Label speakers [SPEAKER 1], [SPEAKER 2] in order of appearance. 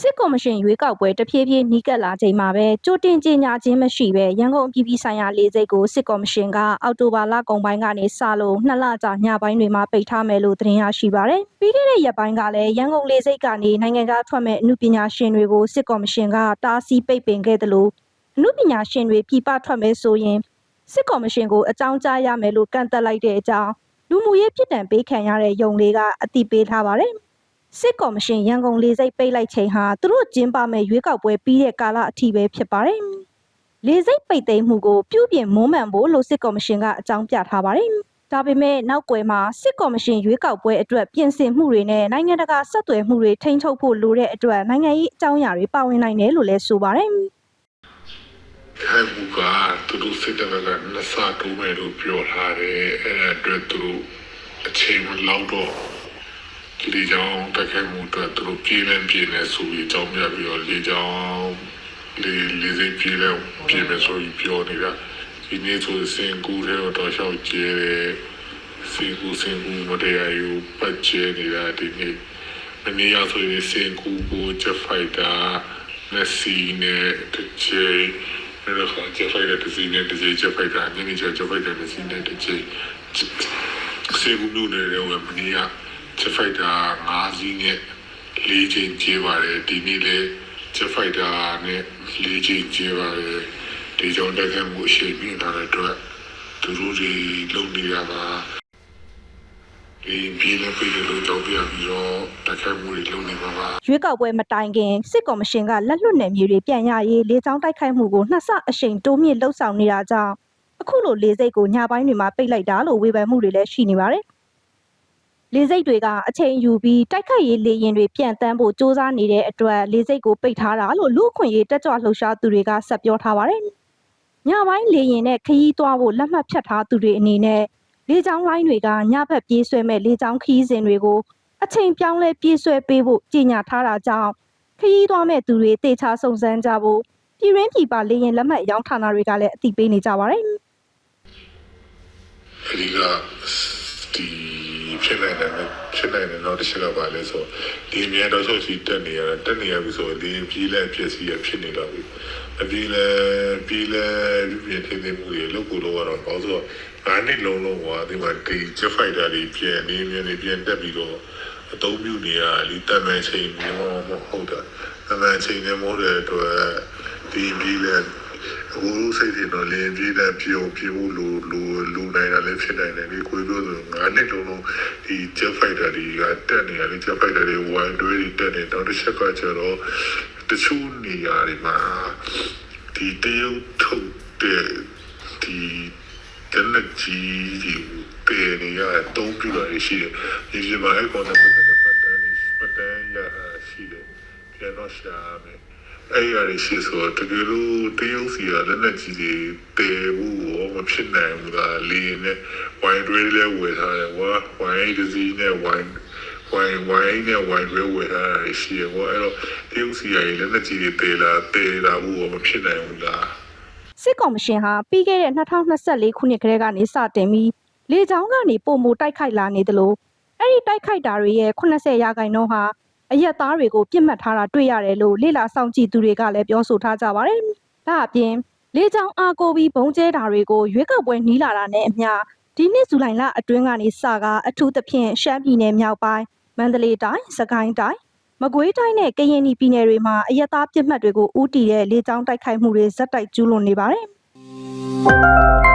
[SPEAKER 1] စစ်ကော်မရှင်ရွေးကောက်ပွဲတဖြည်းဖြည်းနီးကပ်လာချိန်မှာပဲကြိုတင်ကြေညာခြင်းမရှိပဲရန်ကုန်အပြည်ပြည်ဆိုင်ရာလေဆိပ်ကိုစစ်ကော်မရှင်ကအောက်တိုဘာလကုန်ပိုင်းကနေစလို့နှစ်လကြာညပိုင်းတွေမှာပိတ်ထားမယ်လို့သတင်းရရှိပါတယ်။ပြီးခဲ့တဲ့ရက်ပိုင်းကလည်းရန်ကုန်လေဆိပ်ကနေနိုင်ငံခြားထွက်မဲ့အမှုပညာရှင်တွေကိုစစ်ကော်မရှင်ကတားဆီးပိတ်ပင်ခဲ့တယ်လို့အမှုပညာရှင်တွေပြည်ပထွက်မယ်ဆိုရင်စစ်ကော်မရှင်ကိုအကြောင်းကြားရမယ်လို့ကန့်သက်လိုက်တဲ့အကြောင်းလူမှုရေးပြည်တံပေးခံရတဲ့ယုံလေးကအတိပေးထားပါတယ်။ စစ်ကော်မရှင်ရန်ကုန်လေဆိပ်ပိတ်လိုက်ချိန်ဟာသူတို့ကျင်းပမဲ့ရွေးကောက်ပွဲပြီးတဲ့ကာလအထိပဲဖြစ်ပါတယ်။လေဆိပ်ပိတ်သိမ်းမှုကိုပြုပြင်မွမ်းမံဖို့လို့စစ်ကော်မရှင်ကအကြောင်းပြထားပါတယ်။ဒါပေမဲ့နောက်ကွယ်မှာစစ်ကော်မရှင်ရွေးကောက်ပွဲအတွက်ပြင်ဆင်မှုတွေနဲ့နိုင်ငံတကာဆက်သွယ်မှုတွေထိန်းချုပ်ဖို့လိုတဲ့အတွက်နိုင်ငံရေးအကြောင်းအရာတွေပါဝင်နိုင်တယ်လို့လည်းဆိုပါတယ်။
[SPEAKER 2] ခိုင်မှုကသူတို့စိတ်တက်ကနှစ်ဆတိုးမယ်လို့ပြောထားတယ်အဲ့ဒါအတွက်သူတို့အချိန်မလောက်တော့ လေကြောင်းတက်ခိုင်မှုအတွက်သူတို့ပြေးလန်းပြေးနေဆိုပြီးအကြောင်းပြပြီးတော့လေကြောင်းလေလေစိတ်ပြေးလန်းပြေးမယ်ဆိုပြီးပြောနေတာဒီနေ့ဆိုစင်ကူတဲ့တော့ရှောက်ကျဲတယ်စင်ကူစင်ကူမတရားယူပတ်ကျဲနေတာဒီနေ့မနေ့ကဆိုရင်စင်ကူကိုချက်ဖိုက်တာနဲ့စီနဲ့တစ်ချိန်အဲ့တော့ချက်ဖိုက်တဲ့တစ်စီးနဲ့တစ်စီးချက်ဖိုက်တာညနေကျချက်ဖိုက်တဲ့တစ်စီးနဲ့တစ်ချိန်စေဘူးမျိုးနဲ့တော့မနေ့က ချက်ဖိုက်တာ၅စီးနဲ့၄ချိန်ကျေးပါတယ်ဒီနေ့လည်းချက်ဖိုက်တာနဲ့၄ချိန်ကျေးပါတယ်ဒီကြောင့်တက်ခဲ့မှုအရှိန်မြင့်လာတဲ့အတွက်သူတို့တွေလုံနေရတာဒီပြည်လည်းပြည်လို့ကြောက်ပြပြီးတော့တက်ခဲ့မှုတွေလုံနေပါပါ
[SPEAKER 1] ရွေးကောက်ပွဲမတိုင်ခင်စစ်ကော်မရှင်ကလက်လွတ်နယ်မြေတွေပြန်ရရေးလေကြောင်းတိုက်ခိုက်မှုကိုနှစ်ဆအရှိန်တိုးမြင့်လှုပ်ဆောင်နေတာကြောင့်အခုလိုလေဆိပ်ကိုညပိုင်းတွေမှာပိတ်လိုက်တာလို့ဝေဖန်မှုတွေလည်းရှိနေပါတယ်။ လေဆိပ်တွေကအချိန်ယူပြီးတိုက်ခိုက်ရေးလေရင်တွေပြန်တန်းဖို့စ조사နေတဲ့အတွက်လေဆိပ်ကိုပိတ်ထားတာလို့လူ့အခွင့်အရေးတက်ကြွလှုပ်ရှားသူတွေကဆက်ပြောထားပါတယ်။ညပိုင်းလေရင်နဲ့ခရီးသွားဖို့လက်မှတ်ဖြတ်ထားသူတွေအနေနဲ့လေကြောင်းလိုင်းတွေကညဘက်ပြေးဆွဲမဲ့လေကြောင်းခရီးစဉ်တွေကိုအချိန်ပြောင်းလဲပြေးဆွဲပေးဖို့ကြေညာထားတာကြောင့်ခရီးသွားမဲ့သူတွေတေချာစုံစမ်းကြဖို့ပြည်ရင်းပြည်ပလေရင်လက်မှတ်ရောင်းဌာနတွေကလည်းအသိပေးနေကြပါတယ်
[SPEAKER 2] အဲဒီကဒီ ဖြစ်နိုင်တယ်ဖြစ်နိုင်တယ်တော့တစ်ချက်ကပါလဲဆိုဒီအမြန်တော့ချုပ်စီတက်နေရတာတက်နေရပြီဆိုဒီပြည်လဲဖြစ်စီရဖြစ်နေတော့ပြီအပြည်လဲပြည်လဲပြည်ထင်းနေမှုတွေလောက်ကိုလောက်ရတော့ပေါ့ဆိုတော့ငါးနှစ်လုံးလုံးကဒီမှာဒီချက်ဖိုက်တာတွေပြန်နေမြန်နေပြန်တက်ပြီးတော့အသုံးပြုနေရလီတမန်ချိန်မျိုးမဟုတ်တာတမန်ချိန်နဲ့မဟုတ်တဲ့အတွက်ဒီပြည်လဲ အခုစိတ်တွေတော့လေပြေးတဲ့ပြုံပြေဖို့လိုလိုလိုနိုင်တာလည်းဖြစ်နိုင်တယ်ဒီကိုပြောဆိုငါနှစ်လုံးလုံးဒီ jet fighter တွေကတက်နေရတယ် jet fighter တွေဝိုင်းတွဲတွေတက်နေတော့တစ်ချက်ကကျတော့တချို့နေရာတွေမှာဒီတရုတ်ထုတ်တဲ့ဒီတနက်ကြီးဒီပေနေရတုံးပြလာရှိတယ်ဒီဒီမှာအဲ့ကောင်တဲ့ပတ်တဲ့ပတ်တဲ့ပတ်တဲ့ရရှိတယ်ပြန်တော့ရှာမယ် အဲ့ရရရှိဆိုတကယ်လို့တရုတ်စီကလည်းနဲ့ကြီးတွေတေဘူးရောမဖြစ်နိုင်ဘူးလားလေနဲ့ဝိုင်းတွေလည်းဝယ်ထားတယ်ဝါဝိုင်းဒီစီနဲ့ဝိုင်းဝိုင်းဝိုင်းနဲ့ဝိုင်းတွေဝယ်ထားတယ်ရှိရောအဲ့တော့တရုတ်စီကလည်းနဲ့ကြီးတွေတေလာတေလာဘူးရောမဖြစ်နိုင်ဘူးလား
[SPEAKER 1] စစ်ကော်မရှင်ဟာပြီးခဲ့တဲ့2024ခုနှစ်ကတည်းကနေစတင်ပြီးလေကြောင်းကနေပုံမူတိုက်ခိုက်လာနေသလိုအဲ့ဒီတိုက်ခိုက်တာတွေရဲ့80ရာခိုင်နှုန်းဟာ အရက်သားတွေကိုပြစ်မှတ်ထားတာတွေ့ရတယ်လို့လေလာဆောင်ကြည့်သူတွေကလည်းပြောဆိုထားကြပါတယ်။ဒါအပြင်လေကြောင်းအားကိုပြီးဘုံကျဲတာတွေကိုရွေးကောက်ပွဲနီးလာတာနဲ့အမျှဒီနှစ်ဇူလိုင်လအတွင်းကနေစကအထူးသဖြင့်ရှမ်းပြည်နယ်မြောက်ပိုင်းမန္တလေးတိုင်းစကိုင်းတိုင်းမကွေးတိုင်းနဲ့ကရင်ပြည်နယ်တွေမှာအရက်သားပြစ်မှတ်တွေကိုဥတီတဲ့လေကြောင်းတိုက်ခိုက်မှုတွေဇက်တိုက်ကျူးလွန်နေပါတယ်။